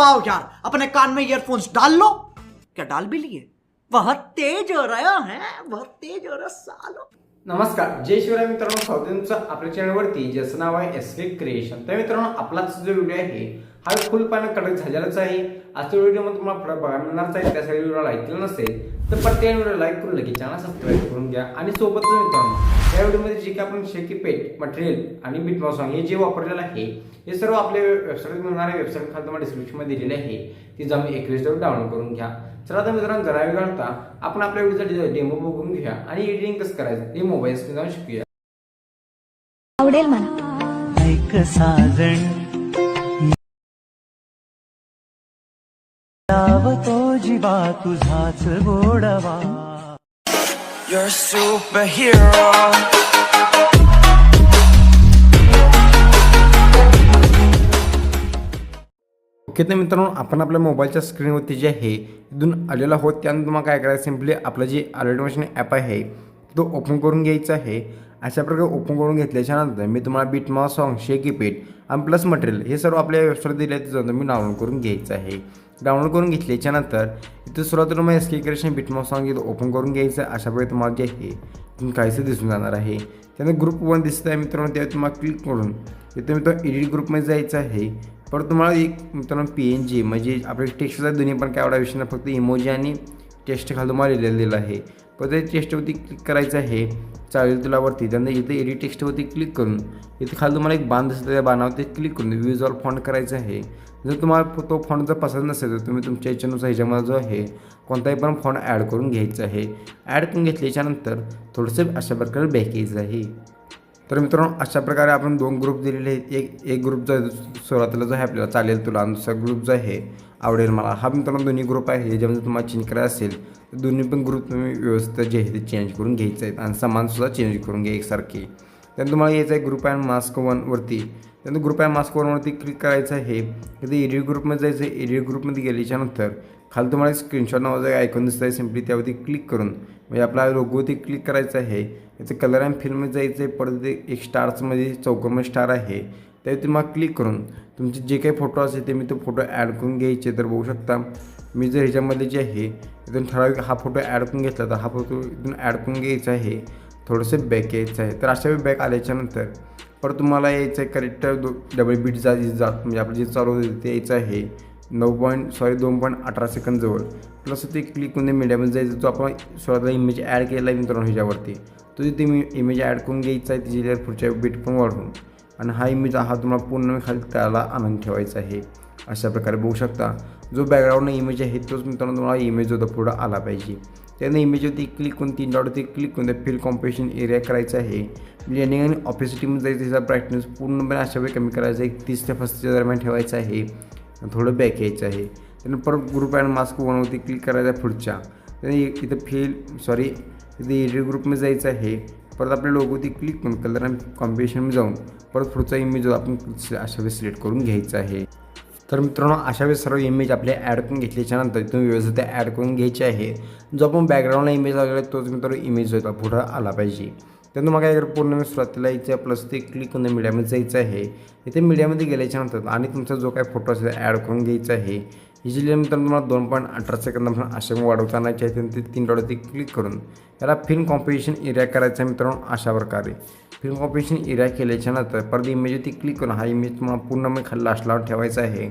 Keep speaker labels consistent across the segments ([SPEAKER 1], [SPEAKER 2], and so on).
[SPEAKER 1] आओ यार अपने कान में ईयरफोन्स डाल लो। क्या डाल भी लिए? बहुत तेज हो रहा है बहुत तेज हो रहा सालो।
[SPEAKER 2] नमस्कार जय शिवराय मित्रांनो स्वागत आपल्या चॅनलवरती ज्याचं नाव आहे एस वी क्रिएशन तर मित्रांनो आपलाच जो व्हिडिओ आहे हा फुल पानं कडक झालेलाच आहे. आजच्या व्हिडिओमध्ये तुम्हाला फरक बघायला मिळणारच आहे त्यासाठी व्हिडिओला ऐकलं नसेल तर प्रत्येक व्हिडिओ लाईक करून लगेच चॅनल सबस्क्राईब करून घ्या. आणि सोबतच मित्रांनो या व्हिडिओमध्ये जे काही आपण शेकी पेट मटेरियल आणि बिटमॉस सॉंग हे जे वापरलेलं आहे हे सर्व आपल्या वेबसाईट मिळणाऱ्या वेबसाईट खाली तुम्हाला डिस्क्रिप्शनमध्ये दिलेले आहे. ती जाऊन एकवीस डाउनलोड करून घ्या. चला तर मित्रांनो जरा वेळ घालता आपण आपल्या व्हिडिओचा डेमो बघून घेऊया आणि एडिटिंग कसं करायचं ते मोबाईल स्क्रीन जाऊन शिकूया.
[SPEAKER 3] आवडेल मला.
[SPEAKER 4] ऐक साजण. लावतो जीवा तुझाच गोडवा.
[SPEAKER 5] You're a superhero.
[SPEAKER 2] ओके तर मित्रांनो आपण आपल्या मोबाईलच्या स्क्रीनवरती जे आहे इथून आलेला आहोत. त्यानंतर तुम्हाला काय करायचं सिम्पली आपलं जे अलर्ट मशीन ॲप आहे तो ओपन करून घ्यायचा आहे. अशा प्रकारे ओपन करून घेतल्याच्यानंतर मी तुम्हाला बीटमा सॉन्ग शेकी आणि प्लस मटेरियल हे सर्व आपल्या वेबसाईट दिले तिथं तुम्ही डाउनलोड करून घ्यायचं आहे. डाउनलोड करून घेतल्याच्यानंतर इथं सुरुवातीला मग एस के क्रिएशन बीटमा सॉन्ग इथं ओपन करून घ्यायचं. अशा प्रकारे तुम्हाला जे आहे काहीसं दिसून जाणार आहे. त्यानंतर ग्रुप वन दिसत आहे मित्रांनो त्यावर तुम्हाला क्लिक करून इथे मित्रांनो एडिट ग्रुपमध्ये जायचं आहे. परत तुम्हाला एक मित्रांनो पी एन जी म्हणजे आपल्या टेक्स्टचा दोन्ही पण काय एवढा विषय नाही फक्त इमोजी आणि चेस्ट खाली तुम्हाला लिहिलेलं दिलं आहे. परत ते क्लिक करायचं आहे? चालेल तुलावरती त्यानंतर इथे एडिट टेक्स्टवरती क्लिक करून इथे खाली तुम्हाला एक बाण दिसतं त्या बाणावरती क्लिक करून व्हिज्युअल फॉन्ट करायचं आहे. जर तुम्हाला तो फॉन्ट जर पसंत नसेल तर तुम्ही तुमच्या याच्यानुसार ह्याच्यामध्ये जो आहे कोणताही पण फॉन्ट ॲड करून घ्यायचा आहे. ॲड करून घेतल्याच्यानंतर थोडंसं अशा प्रकारे बॅक यायचं आहे. तर मित्रांनो अशा प्रकारे आपण दोन ग्रुप दिलेले आहेत. एक एक ग्रुप जो आहे सुरुवातीला जो आहे आपल्याला चालेल तुला. आणि दुसरा ग्रुप जो आहे आवडेल मला. हा मित्रांनो दोन्ही ग्रुप आहे. ज्यामध्ये तुम्हाला चेंज करायचं असेल तर दोन्ही पण ग्रुप तुम्ही व्यवस्थित जे आहे ते चेंज करून घ्यायचे आहेत आणि समानसुद्धा चेंज करून घ्या एकसारखे. त्यानंतर तुम्हाला यायचं आहे ग्रुप अँड मास्क वनवरती त्यानंतर ग्रुप अँड मास्क वनवरती क्लिक करायचं आहे. इथे एडिट ग्रुपमध्ये जायचं आहे. एडिट ग्रुपमध्ये गेल्याच्यानंतर खाली तुम्हाला स्क्रीनशॉट नावाचं आयकॉन दिसतं आहे सिम्पली त्यावरती क्लिक करून म्हणजे आपला लोगोवरती क्लिक करायचं आहे. याचं कलर अँड फिल्ममध्ये जायचं आहे. परत ते एक स्टार्समध्ये चौकोमध्ये स्टार आहे. त्यावरती मग क्लिक करून तुमचे जे काही फोटो असेल ते मी तो फोटो ॲड करून घ्यायचे तर बघू शकता. मी जर ह्याच्यामध्ये जे आहे इथून ठराविक हा फोटो ॲड करून घेतला तर हा फोटो इथून ॲड करून घ्यायचा आहे. थोडंसं बॅक यायचं आहे. तर अशा वेळी बॅक आल्याच्यानंतर परत तुम्हाला यायचं आहे करेक्ट दो डबल बीट जा जात म्हणजे आपलं जे चालू होते ते यायचं आहे. नऊ पॉईंट सॉरी दोन पॉईंट अठरा सेकंद जवळ. प्लस ते क्लिक करून मीडियामध्ये जायचं. जो आपण स्वतःला इमेज ॲड केला आहे मित्रांनो ह्याच्यावरती तो तिथे मी इमेज ॲड करून घ्यायचा आहे. तिची पुढच्या बीट पण वाढवून. आणि हा इमेज हा तुम्हाला पूर्ण खाली त्याला आणून ठेवायचा आहे. अशा प्रकारे बघू शकता. जो बॅकग्राऊंड इमेज आहे तोच मित्रांनो तुम्हाला इमेज होता पुढं आला पाहिजे. त्यानं इमेजवरती क्लिक करून तीन डॉटवरती क्लिक करून त्या कॉम्पिटिशन एरिया करायचं आहे. ब्लेंडिंग आणि ऑपॅसिटीमध्ये जायचं त्याचा ब्राईटनेस पूर्णपणे अशा वेळी कमी करायचा आहे. तीस ते पस्तीसच्या दरम्यान ठेवायचं आहे. थोडं बॅक यायचं आहे. त्यानं परत ग्रुप अँड मास्क वनवरती क्लिक करायचं आहे पुढच्या. त्याने इथं फील सॉरी इथे एडिट ग्रुपमध्ये जायचं आहे. परत आपल्या लोगोवरती क्लिक करून कलर अँड कॉम्बिनेशनमध्ये जाऊन परत पुढचा इमेज आपण अशा वेळेस सिलेक्ट करून घ्यायचा आहे. तर मित्रांनो अशा वेळेस सर्व इमेज आपले ॲड करून घेतल्याच्यानंतर तुम्ही व्यवस्थित ॲड करून घ्यायचे आहे. जो आपण बॅकग्राऊंडला इमेज लागला तोच मित्रांनो इमेज होता पुढं आला पाहिजे. तर तुम्हाला काय करा पूर्ण सुरुवातीला यायचं आहे प्लस ते क्लिक करून मीडियामध्ये जायचं आहे. इथे मीडियामध्ये गेल्याच्यानंतर आणि तुमचा जो काय फोटो असेल ॲड करून घ्यायचा आहे. इजिली मित्रांनो तुम्हाला दोन पॉईंट अठरा सेकंद अशा वाढवता आणायचे आहे ते तीन डॉलरती क्लिक करून याला फिल्म कॉम्पिटिशन एरिया करायचा आहे मित्रांनो अशा प्रकारे. फिल्म कॉम्पिटिशन एरिया केल्याच्यानंतर परत इमेजवरती क्लिक करून हा इमेज तुम्हाला पूर्ण मी खाली लास्टला ठेवायचा आहे.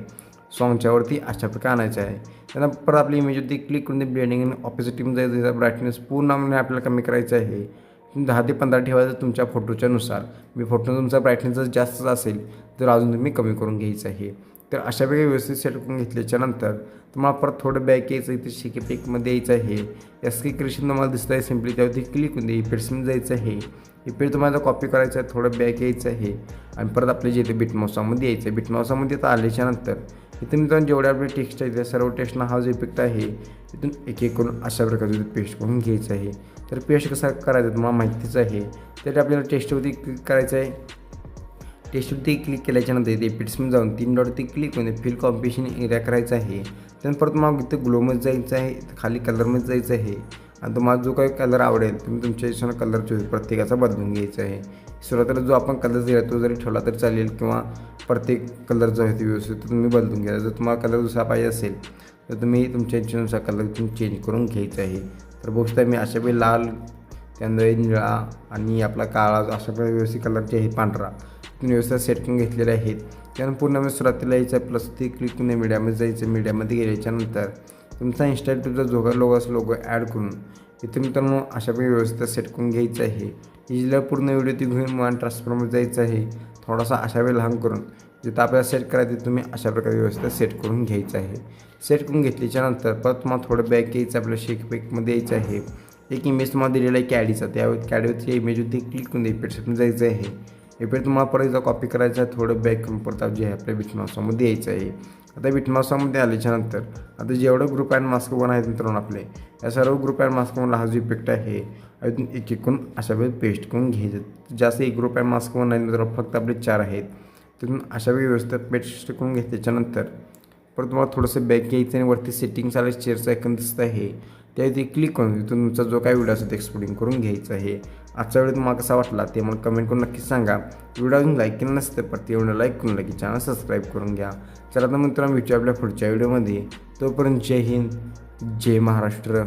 [SPEAKER 2] सॉंगच्यावरती अशा प्रकारे आणायचं आहे. त्यांना परत आपली इमेजवरती क्लिक करून ते ब्लेंडिंग आणि ऑपोजिटिव्ह जायचं ब्राईटनेस पूर्णपणे आपल्याला कमी करायचं आहे. दहा ते पंधरा ठेवायचं तुमच्या फोटोच्यानुसार मी फोटो तुमचा ब्राईटनेस जर जास्तच असेल तर अजून तुम्ही कमी करून घ्यायचं आहे. तर अशा वेळी व्यवस्थित सेट करून घेतल्याच्या नंतर तुम्हाला परत थोडं बॅक यायचं इथे शिके पेकमध्ये यायचं आहे. एस के क्रिएशन तुम्हाला दिसत आहे सिम्पली त्यावरती क्लिक होऊन दे. इफेक्ट्समध्ये जायचं आहे. इफेक्ट तुम्हाला कॉपी करायचं आहे थोडं बॅक यायचं आहे. आणि परत आपल्या जे इथे बिटमॉसामध्ये यायचं आहे. बिटमावसामध्ये तर आल्याच्यानंतर इथून मित्रांनो जेवढ्या आपले टेक्स्ट आहे त्या सर्व टेक्स्टना हा जो इफेक्ट आहे इथून एक एक करून अशा प्रकारे पेस्ट करून घ्यायचं आहे. तर पेस्ट कसा करायचा तुम्हाला माहितीच आहे. त्यासाठी आपल्याला टेस्टवरती क्लिक करायचं आहे. टेस्टवरती क्लिक केल्याच्यानंतर इथे पिट्समध्ये जाऊन तीन डॉटवरती क्लिक होऊन फिल कॉम्पिटिशन एरिया करायचा आहे. त्यानंतर परत मग इथे ग्लोमध्ये जायचं आहे खाली कलरमध्ये जायचं आहे. आणि तुम्हाला जो काही कलर आवडेल तुम्ही तुमच्या हिशोबाने कलर चॉईस प्रत्येकाचा बदलून घ्यायचा आहे. सुरुवातीला जो आपण कलर दिला तो जरी ठेवला तरी चालेल किंवा प्रत्येक कलर जो आहे तो व्यवस्थित तो तुम्ही बदलून घ्या. जर तुम्हाला कलर दुसरा पाहिजे असेल तर तुम्ही तुमच्या इच्छेनुसार कलर तुम्ही चेंज करून घ्यायचा आहे. तर बघता मी अशा वेळी लाल त्यानंतर निळा आणि आपला काळा अशा प्रकारे व्यवस्थित कलरचे आहे पांढरा. व्यवस्था सेट करून घेतलेले आहेत. त्यानंतर पूर्ण वेळ सुरुवातीला यायचं प्लस ते क्लिक करून मीडियामध्ये जायचं मीडियामध्ये गेल्याच्यानंतर तुमचा इन्स्टा तुमचा जोगा लोगो असं लोगो ॲड करून इथे मित्रांनो अशा प्रकारे व्यवस्थित सेट करून घ्यायचं आहे. हिला पूर्ण व्हिडिओ ती घेऊन मला ट्रान्सफरमध्ये जायचं आहे. थोडासा अशा वेळ लहान करून जिथं आपल्याला सेट करायचं तुम्ही अशा प्रकारे व्यवस्थित सेट करून घ्यायचं आहे. सेट करून घेतल्याच्यानंतर परत तुम्हाला थोडं बॅक यायचं आपल्या शेक बॅकमध्ये यायचं आहे. एक इमेज तुम्हाला दिलेला आहे कॅडीचा त्या कॅडीवरच्या इमेजवरती क्लिक करून इफेक्टमध्ये जायचं आहे. इफेक्ट तुम्हाला परत एकदा कॉपी करायचं आहे थोडं बॅक करून परत जे आहे आपल्या बिटमासामध्ये यायचं आहे. आता बिटमासामध्ये आल्याच्यानंतर आता जेवढं ग्रुप अँड मास्क वन आहेत मित्रांनो आपले या सर्व ग्रुप अँड मास्क वनला हा जो इफेक्ट आहे अजून एक एक करून अशा वेळी पेस्ट करून घ्यायचं. जास्त एक ग्रुप अँड मास्क वन आहे मित्रांनो फक्त आपले चार आहेत. तिथून अशा वेळी व्यवस्थित पेस्ट करून घेतल्याच्यानंतर परत तुम्हाला थोडंसं बॅक घ्यायचं आणि वरती सेटिंग्स आले चेअरचं ऐकून दिसत आहे. त्यावरती क्लिक करून तिथून तुमचा जो काही व्हिडिओ असेल ते एक्सपोर्टिंग करून घ्यायचा आहे. आजचा व्हिडिओ तुम्हाला कसा वाटला ते मला कमेंट करून नक्की सांगा. व्हिडिओ अजून लाईक केलं नसतं तर ते व्हिडिओ लाईक करून नक्की चॅनल सबस्क्राईब करून घ्या. चला तर मित्रांनो भेटूया आपल्या पुढच्या व्हिडिओमध्ये तोपर्यंत जय हिंद जय महाराष्ट्र.